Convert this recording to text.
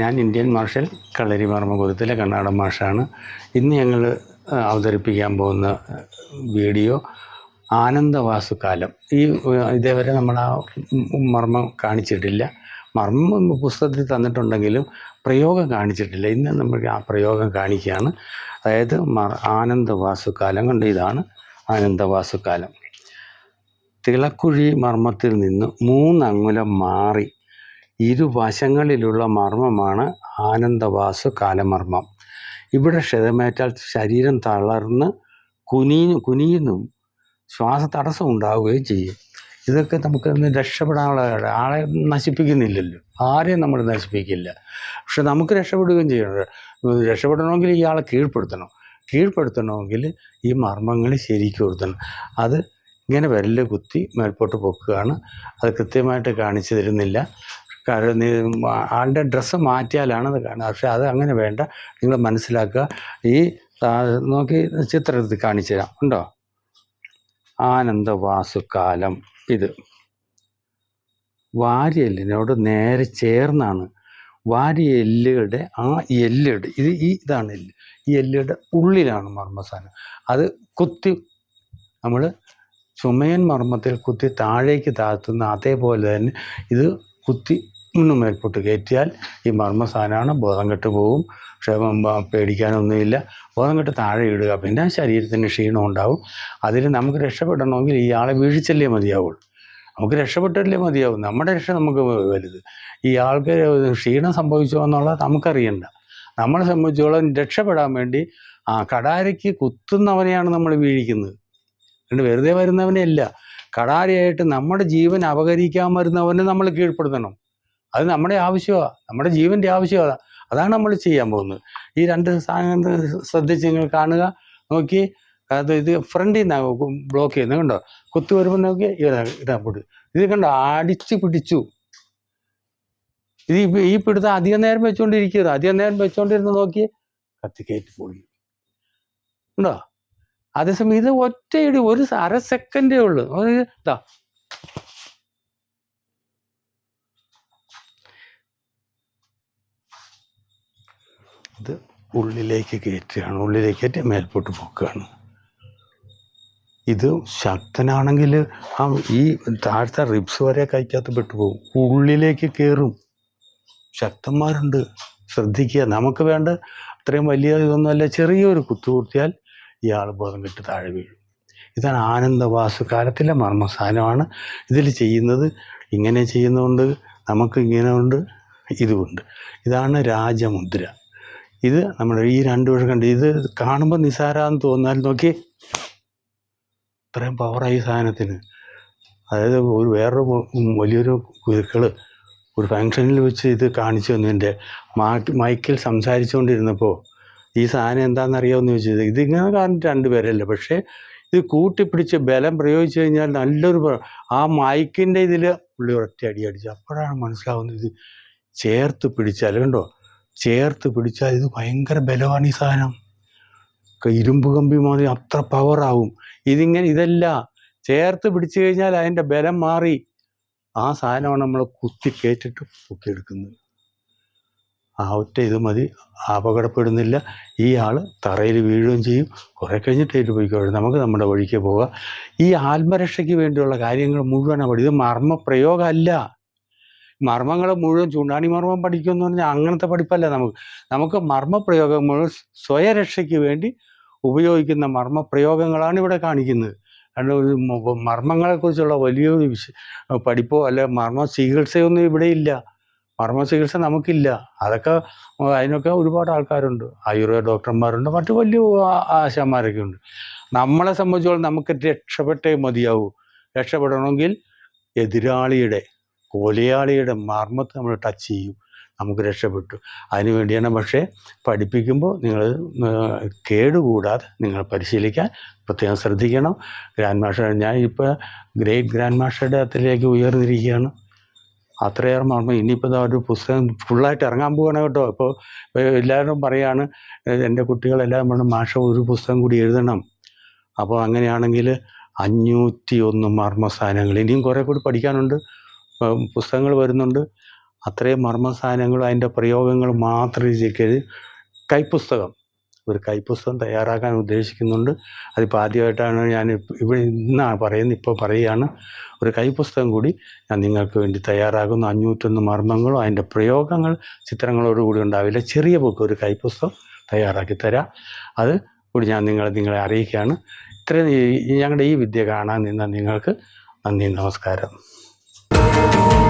ഞാൻ Indian martial kalari മർമ്മകുലത്തിലെ കണ്ണാടൻ മാഷാണ്. ഇന്ന് ഞങ്ങൾ അവതരിപ്പിക്കാൻ പോകുന്ന വീഡിയോ ആനന്ദവാസുകാലം. ഈ ഇതേവരെ നമ്മൾ ആ മർമ്മം കാണിച്ചിട്ടില്ല. മർമ്മം പുസ്തകത്തിൽ തന്നിട്ടുണ്ടെങ്കിലും പ്രയോഗം കാണിച്ചിട്ടില്ല. ഇന്ന് നമ്മൾ ആ പ്രയോഗം കാണിക്കുകയാണ്. അതായത് ആനന്ദവാസുകാലം കൊണ്ട് ഇതാണ് ആനന്ദവാസുകാലം. തിളക്കുഴി മർമ്മത്തിൽ നിന്ന് മൂന്നങ്ങുലം മാറി ഇരുവശങ്ങളിലുള്ള മർമ്മമാണ് ആനന്ദവാസു കാലമർമ്മം. ഇവിടെ ക്ഷതമേറ്റാൽ ശരീരം തളർന്ന് കുനിഞ്ഞു കുനിയുന്നു. ശ്വാസ തടസ്സം ഉണ്ടാവുകയും ചെയ്യും. ഇതൊക്കെ നമുക്ക് രക്ഷപ്പെടാനുള്ള ആളെ നശിപ്പിക്കുന്നില്ലല്ലോ. ആരെയും നമ്മൾ നശിപ്പിക്കില്ല. പക്ഷെ നമുക്ക് രക്ഷപ്പെടുകയും ചെയ്യണം. രക്ഷപ്പെടണമെങ്കിൽ ഇയാളെ കീഴ്പ്പെടുത്തണം. കീഴ്പ്പെടുത്തണമെങ്കിൽ ഈ മർമ്മങ്ങൾ ശരിക്കും കൊടുത്തണം അത് ഇങ്ങനെ വിരൽ കുത്തി മേൽപോട്ട് പൊക്കുകയാണ്. അത് കൃത്യമായിട്ട് കാണിച്ചു തരുന്നില്ല. ആളുടെ ഡ്രസ്സ് മാറ്റിയാലാണ് അത് കാണുക. പക്ഷെ അത് അങ്ങനെ വേണ്ട. നിങ്ങൾ മനസ്സിലാക്കുക. ഈ നോക്കി ചിത്രത്തിൽ കാണിച്ചു തരാം. ഉണ്ടോ ആനന്ദവാസുക്കാലം ഇത്. വാരിയെല്ലിനോട് നേരെ ചേർന്നാണ്. വാരിയെല്ലുകളുടെ ആ എല്ലുകളുടെ ഇത് ഈ ഇതാണ് എല്ല്. ഈ എല്ലുകളുടെ ഉള്ളിലാണ് മർമ്മസ്ഥാനം അത് കുത്തി നമ്മൾ ചുമയൻ മർമ്മത്തിൽ കുത്തി താഴേക്ക് താഴ്ത്തുന്ന അതേപോലെ തന്നെ ഇത് കുത്തി ഒന്ന് മേൽപോട്ട് കയറ്റിയാൽ ഈ മർമ്മസാനാണ് ബോധം കെട്ട് പോകും പക്ഷേ ബ- പേടിക്കാനൊന്നുമില്ല. ബോധം കെട്ട് താഴെ ഇടുക. പിന്നെ ശരീരത്തിന് ക്ഷീണം ഉണ്ടാവും. അതിൽ നമുക്ക് രക്ഷപ്പെടണമെങ്കിൽ ഇയാളെ വീഴ്ചല്ലേ മതിയാവുള്ളൂ. നമുക്ക് രക്ഷപ്പെട്ടല്ലേ മതിയാവും. നമ്മുടെ രക്ഷ നമുക്ക് വലുത്. ഈ ആൾക്ക് ക്ഷീണം സംഭവിച്ചോ എന്നുള്ളത് നമുക്കറിയണ്ട. നമ്മളെ സംബന്ധിച്ചോളം രക്ഷപ്പെടാൻ വേണ്ടി ആ കടാരയ്ക്ക് കുത്തുന്നവനെയാണ് നമ്മൾ വീഴിക്കുന്നത്. അതുകൊണ്ട് വെറുതെ വരുന്നവനെ അല്ല കടാരയായിട്ട് നമ്മുടെ ജീവൻ അപകരിക്കാൻ വരുന്നവനെ നമ്മൾ കീഴ്പ്പെടുത്തണം. അത് നമ്മുടെ ആവശ്യമാണ് നമ്മുടെ ജീവന്റെ ആവശ്യമാണ് അതാണ് നമ്മൾ ചെയ്യാൻ പോകുന്നത്. ഈ രണ്ട് സാധനങ്ങൾ ശ്രദ്ധിച്ച് നിങ്ങൾ കാണുക നോക്കി. അത് ഇത് ഫ്രണ്ടിൽ നിന്നാണ് ബ്ലോക്ക് ചെയ്യുന്നത് കണ്ടോ? കുത്തു വരുമ്പോൾ നോക്കി ഇതാ ഇതാ ഇത് കണ്ടോ? അടിച്ച് പിടിച്ചു. ഇത് ഈ- പിടുത്തം അധികം നേരം വെച്ചുകൊണ്ടിരിക്കരുത് അധികം നേരം വെച്ചുകൊണ്ടിരുന്ന് നോക്കി കത്തിക്കയറ്റി പോയി ഉണ്ടോ അതേസമയം ഇത് ഒറ്റയടി ഒരു അര സെക്കൻഡേ ഉള്ളൂ. ഇതാ. ഇത് ഉള്ളിലേക്ക് കയറ്റുകയാണ്. ഉള്ളിലേക്ക് കയറ്റി മേൽപോട്ട് പൊക്കുകയാണ്. ഇത് ശക്തനാണെങ്കിൽ ആ ഈ താഴ്ത്ത റിബ്സ് വരെ കൈക്കകത്ത് പെട്ടുപോകും. ഉള്ളിലേക്ക് കയറും. ശക്തന്മാരുണ്ട്. ശ്രദ്ധിക്കുക. നമുക്ക് വേണ്ട അത്രയും വലിയ ഇതൊന്നുമല്ല. ചെറിയൊരു കുത്തുകൂർത്തിയാൽ ഇയാൾ ബോധം കെട്ട് താഴെ വീഴും. ഇതാണ് ആനന്ദവാസു കാലത്തിലെ മർമ്മസ്ഥാനമാണ് ഇതിൽ ചെയ്യുന്നത് ഇങ്ങനെ ചെയ്യുന്നതുകൊണ്ട് നമുക്ക് ഇങ്ങനെ ഉണ്ട് ഇതുമുണ്ട് ഇതാണ് രാജമുദ്ര. ഇത് നമ്മുടെ ഈ രണ്ട് വിഷം കണ്ട് ഇത് കാണുമ്പോൾ നിസാരാന്ന് തോന്നാൽ നോക്കി. ഇത്രയും പവറായി സാധനത്തിന്. അതായത് ഒരു വേറൊരു വലിയൊരു കുരുക്കൾ ഒരു ഫങ്ഷനിൽ വെച്ച് ഇത് കാണിച്ചു തന്നു. എന്റെ മൈക്കിൽ സംസാരിച്ചുകൊണ്ടിരുന്നപ്പോൾ ഈ സാധനം എന്താണെന്ന് അറിയാമെന്ന് ചോദിച്ചത് ഇതിങ്ങനെ കാരണം രണ്ടുപേരല്ല പക്ഷേ ഇത് കൂട്ടിപ്പിടിച്ച് ബലം പ്രയോഗിച്ചു കഴിഞ്ഞാൽ നല്ലൊരു ആ മൈക്കിന്റെ ഇതിൽ പുള്ളി ഒറ്റ അടി അടിച്ചു. അപ്പോഴാണ് മനസ്സിലാവുന്നത് ഇത് ചേർത്ത് പിടിച്ചാൽ കണ്ടോ? ചേർത്ത് പിടിച്ചാൽ ഇത് ഭയങ്കര ബലമാണ് ഈ സാധനം. ഇരുമ്പ് കമ്പി മാതിരി അത്ര പവറാവും ഇതിങ്ങനെ ഇതല്ല ചേർത്ത് പിടിച്ചു കഴിഞ്ഞാൽ അതിന്റെ ബലം മാറി. ആ സാധനമാണ് നമ്മൾ കുത്തി കയറ്റിട്ട് പൊക്കിയെടുക്കുന്നത്. ആ ഒറ്റ ഇത് മതി. അപകടപ്പെടുന്നില്ല. ഈ ആൾ തറയിൽ വീഴുകയും ചെയ്യും. കുറേ കഴിഞ്ഞിട്ട് ഏറ്റ് പോയിക്കോളും. നമുക്ക് നമ്മുടെ വഴിക്ക് പോകാം. ഈ ആത്മരക്ഷയ്ക്ക് വേണ്ടിയുള്ള കാര്യങ്ങൾ മുഴുവൻ അവിടെ. ഇത് മർമ്മ പ്രയോഗമല്ല മർമ്മങ്ങൾ മുഴുവൻ ചൂണ്ടാണി മർമ്മം പഠിക്കും എന്ന് പറഞ്ഞാൽ അങ്ങനത്തെ പഠിപ്പല്ല നമുക്ക്. നമുക്ക് മർമ്മപ്രയോഗം മുഴുവൻ സ്വയരക്ഷയ്ക്ക് വേണ്ടി ഉപയോഗിക്കുന്ന മർമ്മപ്രയോഗങ്ങളാണ് ഇവിടെ കാണിക്കുന്നത്. കാരണം മർമ്മങ്ങളെക്കുറിച്ചുള്ള വലിയൊരു വിശ പഠിപ്പോ അല്ലെ മർമ്മ ചികിത്സയൊന്നും ഇവിടെ ഇല്ല. മർമ്മ ചികിത്സ നമുക്കില്ല. അതൊക്കെ അതിനൊക്കെ ഒരുപാട് ആൾക്കാരുണ്ട്. ആയുർവേദ ഡോക്ടർമാരുണ്ട് മറ്റു വലിയ ആശാന്മാരൊക്കെ ഉണ്ട്. നമ്മളെ സംബന്ധിച്ചോളം നമുക്ക് രക്ഷപ്പെട്ടേ മതിയാവൂ. രക്ഷപ്പെടണമെങ്കിൽ എതിരാളിയുടെ കൊലയാളിയുടെ മർമ്മത്തെ നമ്മൾ ടച്ച് ചെയ്യും. നമുക്ക് രക്ഷപ്പെട്ടു. അതിനു വേണ്ടിയാണ് പക്ഷേ പഠിപ്പിക്കുമ്പോൾ നിങ്ങൾ കേടുകൂടാതെ നിങ്ങൾ പരിശീലിക്കാൻ പ്രത്യേകം ശ്രദ്ധിക്കണം. ഗ്രാൻഡ് മാസ്റ്റർ ഞാൻ ഇപ്പോൾ ഗ്രേറ്റ് ഗ്രാൻഡ് മാസ്റ്ററുടെ അത്തിലേക്ക് ഉയർന്നിരിക്കുകയാണ്. അത്രയേറെ മർമ്മം. ഇനിയിപ്പോൾ ഒരു പുസ്തകം ഫുള്ളായിട്ട് ഇറങ്ങാൻ പോവുകയാണ് കേട്ടോ. ഇപ്പോൾ എല്ലാവരും പറയാണ് "ഏഹ് എന്റെ കുട്ടികളെല്ലാം പറഞ്ഞു മാഷ ഒരു പുസ്തകം കൂടി എഴുതണം. അപ്പോൾ അങ്ങനെയാണെങ്കിൽ അഞ്ഞൂറ്റി ഒന്ന് മർമ്മസ്ഥാനങ്ങൾ ഇനിയും കുറേ കൂടി പഠിക്കാനുണ്ട്. പുസ്തകങ്ങൾ വരുന്നുണ്ട്. അത്രയും മർമ്മസാധനങ്ങളും അതിന്റെ പ്രയോഗങ്ങളും മാത്രം രചിക്കരുത് കൈപ്പുസ്തകം. ഒരു കൈപ്പുസ്തകം തയ്യാറാക്കാൻ ഉദ്ദേശിക്കുന്നുണ്ട്. അതിപ്പോൾ ആദ്യമായിട്ടാണ് ഞാൻ ഇവിടെ ഇന്നാണ് പറയുന്നത് ഇപ്പോൾ പറയുകയാണ്. ഒരു കൈപ്പുസ്തകം കൂടി ഞാൻ നിങ്ങൾക്ക് വേണ്ടി തയ്യാറാകുന്ന അഞ്ഞൂറ്റൊന്ന് മർമ്മങ്ങളും അതിന്റെ പ്രയോഗങ്ങൾ ചിത്രങ്ങളോടുകൂടി ഉണ്ടാവില്ല. ചെറിയ ബുക്ക് ഒരു കൈപ്പുസ്തകം തയ്യാറാക്കി തരാം. അത് കൂടി ഞാൻ നിങ്ങളെ നിങ്ങളെ അറിയിക്കുകയാണ്. ഇത്രയും ഞങ്ങളുടെ ഈ വിദ്യ കാണാൻ നിന്ന നിങ്ങൾക്ക് നന്ദി നമസ്കാരം. Oh,